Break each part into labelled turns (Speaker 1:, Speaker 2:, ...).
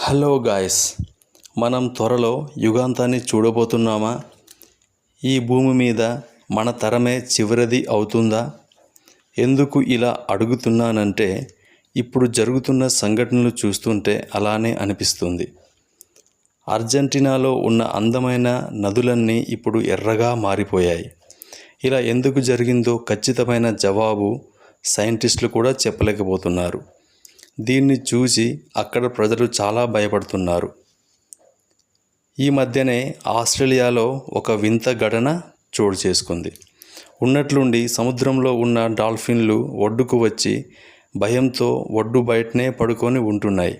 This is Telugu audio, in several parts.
Speaker 1: హలో గాయస్ మనం త్వరలో యుగాంతాన్ని చూడబోతున్నామా? ఈ భూమి మీద మన తరమే చివరిది అవుతుందా? ఎందుకు ఇలా అడుగుతున్నానంటే ఇప్పుడు జరుగుతున్న సంఘటనలు చూస్తుంటే అలానే అనిపిస్తుంది. అర్జెంటీనాలో ఉన్న అందమైన నదులన్నీ ఇప్పుడు ఎర్రగా మారిపోయాయి. ఇలా ఎందుకు జరిగిందో ఖచ్చితమైన జవాబు సైంటిస్టులు కూడా చెప్పలేకపోతున్నారు. దీన్ని చూసి అక్కడ ప్రజలు చాలా భయపడుతున్నారు. ఈ మధ్యనే ఆస్ట్రేలియాలో ఒక వింత ఘటన చోటు చేసుకుంది. ఉన్నట్లుండి సముద్రంలో ఉన్న డాల్ఫిన్లు ఒడ్డుకు వచ్చి భయంతో ఒడ్డు బయటనే పడుకొని ఉంటున్నాయి.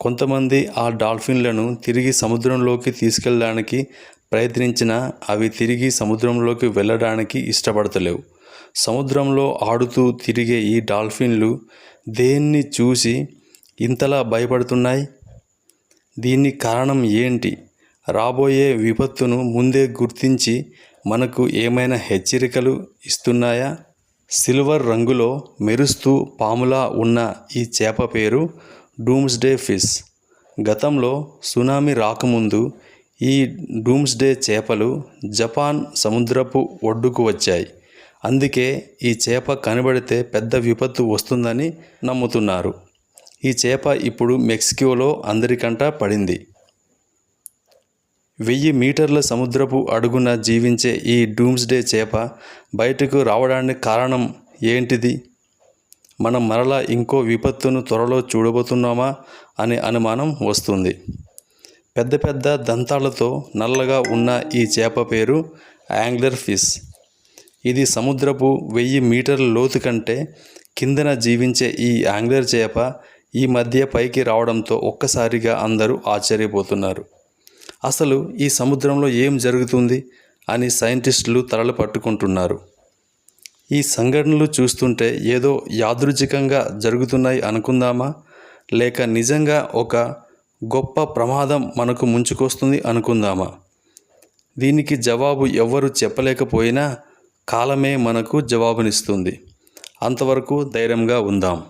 Speaker 1: కొంతమంది ఆ డాల్ఫిన్లను తిరిగి సముద్రంలోకి తీసుకెళ్ళడానికి ప్రయత్నించినా అవి తిరిగి సముద్రంలోకి వెళ్ళడానికి ఇష్టపడతలేవు. సముద్రంలో ఆడుతూ తిరిగే ఈ డాల్ఫిన్లు దేన్ని చూసి ఇంతలా భయపడుతున్నాయి? దీని కారణం ఏంటి? రాబోయే విపత్తును ముందే గుర్తించి మనకు ఏమైనా హెచ్చరికలు ఇస్తున్నాయా? సిల్వర్ రంగులో మెరుస్తూ పాములా ఉన్న ఈ చేప పేరు డూమ్స్డే ఫిష్. గతంలో సునామీ రాకముందు ఈ డూమ్స్డే చేపలు జపాన్ సముద్రపు ఒడ్డుకు వచ్చాయి. అందుకే ఈ చేప కనబడితే పెద్ద విపత్తు వస్తుందని నమ్ముతున్నారు. ఈ చేప ఇప్పుడు మెక్సికోలో అందరికంట పడింది. వెయ్యి మీటర్ల సముద్రపు అడుగున జీవించే ఈ డూమ్స్డే చేప బయటకు రావడానికి కారణం ఏంటిది? మనం మరలా ఇంకో విపత్తును త్వరలో చూడబోతున్నామా అనే అనుమానం వస్తుంది. పెద్ద పెద్ద దంతాలతో నల్లగా ఉన్న ఈ చేప పేరు యాంగ్లర్ ఫిష్. ఇది సముద్రపు వెయ్యి మీటర్ల లోతు కంటే కిందన జీవించే ఈ యాంగ్లర్ చేప ఈ మధ్య పైకి రావడంతో ఒక్కసారిగా అందరూ ఆశ్చర్యపోతున్నారు. అసలు ఈ సముద్రంలో ఏం జరుగుతుంది అని సైంటిస్టులు తలలు పట్టుకుంటున్నారు. ఈ సంఘటనలు చూస్తుంటే ఏదో యాదృచ్ఛికంగా జరుగుతున్నాయి అనుకుందామా? లేక నిజంగా ఒక గొప్ప ప్రమాదం మనకు ముంచుకొస్తుంది అనుకుందామా? దీనికి జవాబు ఎవ్వరు చెప్పలేకపోయినా కాలమే మనకు జవాబునిస్తుంది. అంతవరకు ధైర్యంగా ఉందాం.